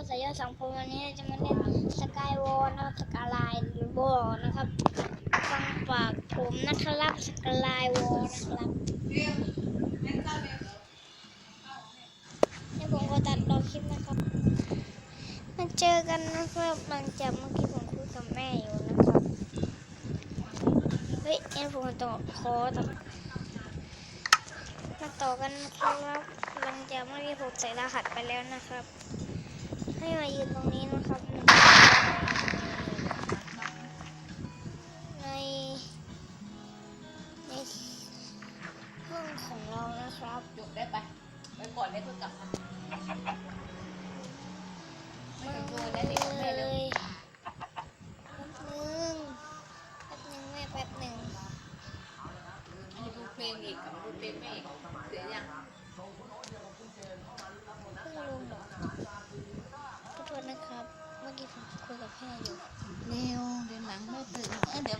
ก็สายยอดสังคมวันนี้จะมาเล่นสกายวอลนะครับสกายไลน์วอลนะครับฟังปากผมนะครับสกายไลน์วอลนะครับนี่ผมก็ตัดรอคลิปนะครับมาเจอกันนะครับหลังจากเมื่อกี้ผมคุยกับแม่อยู่นะครับเฮ้ยเอ็นผมต่อขอต่อมาต่อกันนะครับหลังจากเมื่อกี้ผมใส่รหัสไปแล้วนะครับ ให้มายืนตรงนี้นะครับในในห้องของเรานะครับหยุดได้ไปไปก่อนได้ก็กลับมาไม่ต้องโดนแล้วเด็กแม่เร็วแป๊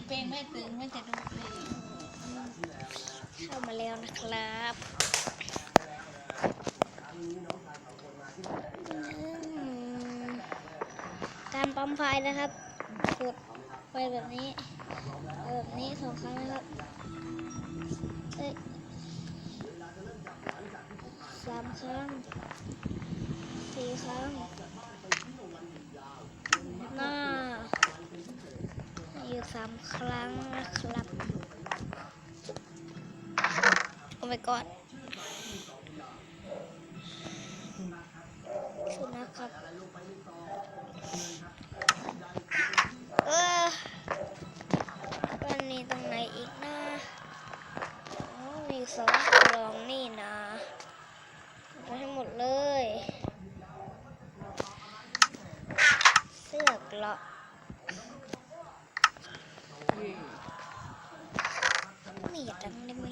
เพลงไม่ตึงไม่จะดูเพลงเข้ามาแล้วนะครับการปั๊มไฟนะครับกดไปแบบนี้แบบนี้สองครั้งนะครับเอ้ยสามครั้งสี่ครั้งหน้า อยู่สามครั้งนะครับ โอ้ my god สุนัขครับเออมันมีตรงไหนอีกนะอ๋อมีสองกล่องนี่นะเอาไปให้หมดเลย เสื้อเกราะ นี่อย่าดังได้ไหม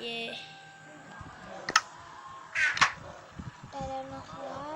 เย่ได้แล้วนะครั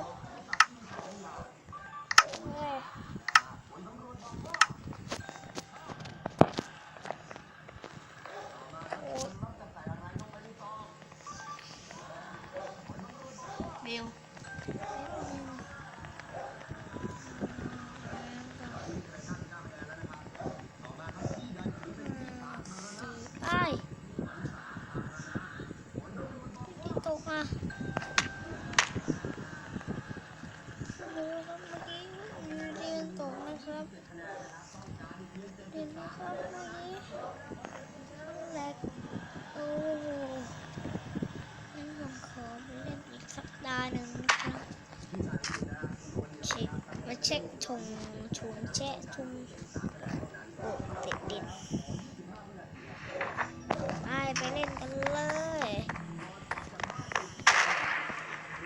ช็คชงถุงแช่ถุงโอ้เด็ดดินไปไปเล่นกันเลย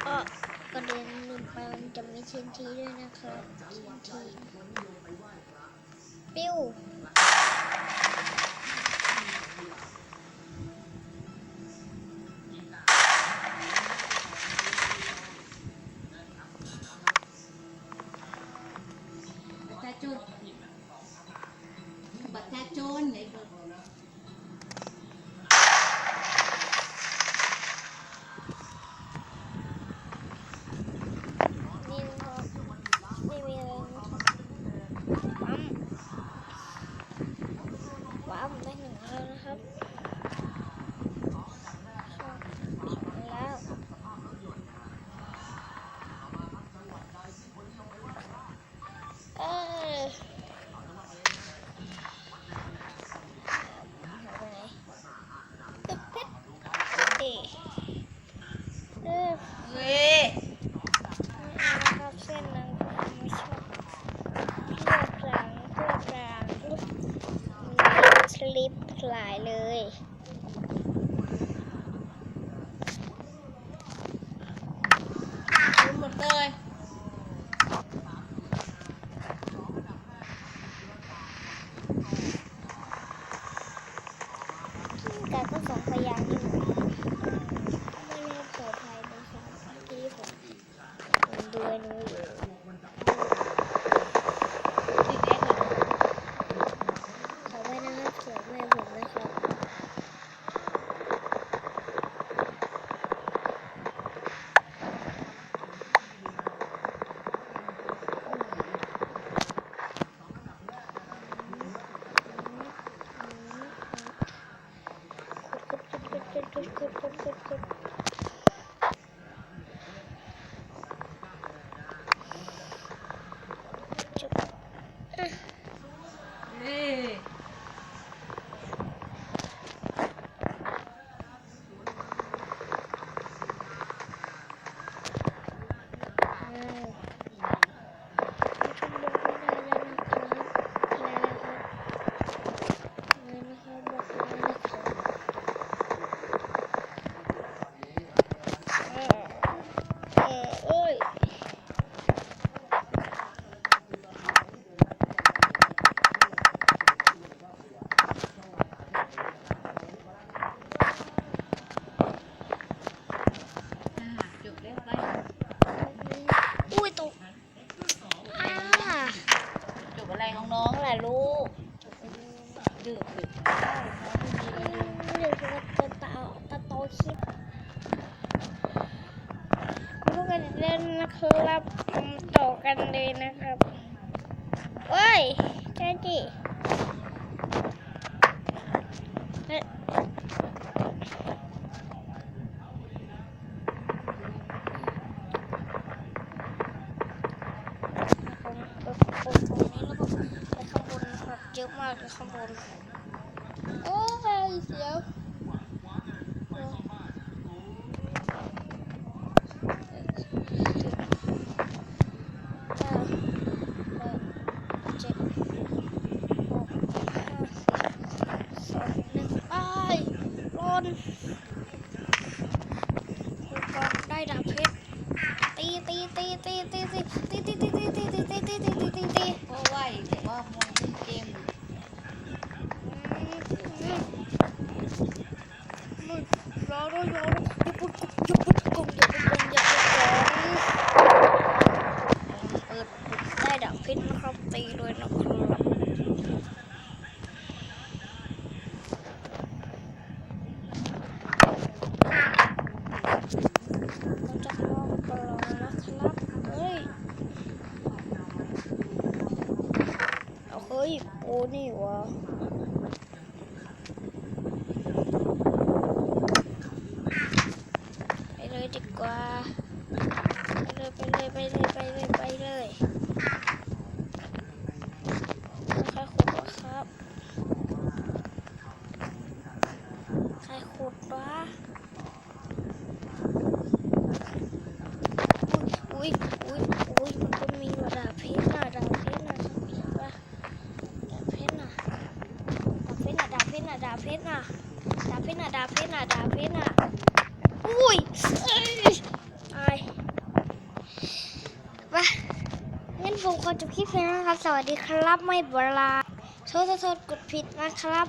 ก็ประเด็นลืมไปมันจะมีเชนทีด้วยนะครับเชนทีปิ้ว Check. ดื้อปิดเดี๋ยวจะตาจะโตคิปพูดกันเล่นนะครับต่อกันเลยนะครับเว้ยเจ้าจี ข้างบนโอ้ยเสียวได้ดับเพชรตีตีตีตีตีตีตีตีตีตีตีตีตีตีตี นี่วะไปเลยดีกว่า ไปเลยไปเลยไปเลยไปเลยไปเลย ขอจบคลิปเพลงนะครับ สวัสดีครับ ไม่บลาโทษโทษกดผิดนะครับ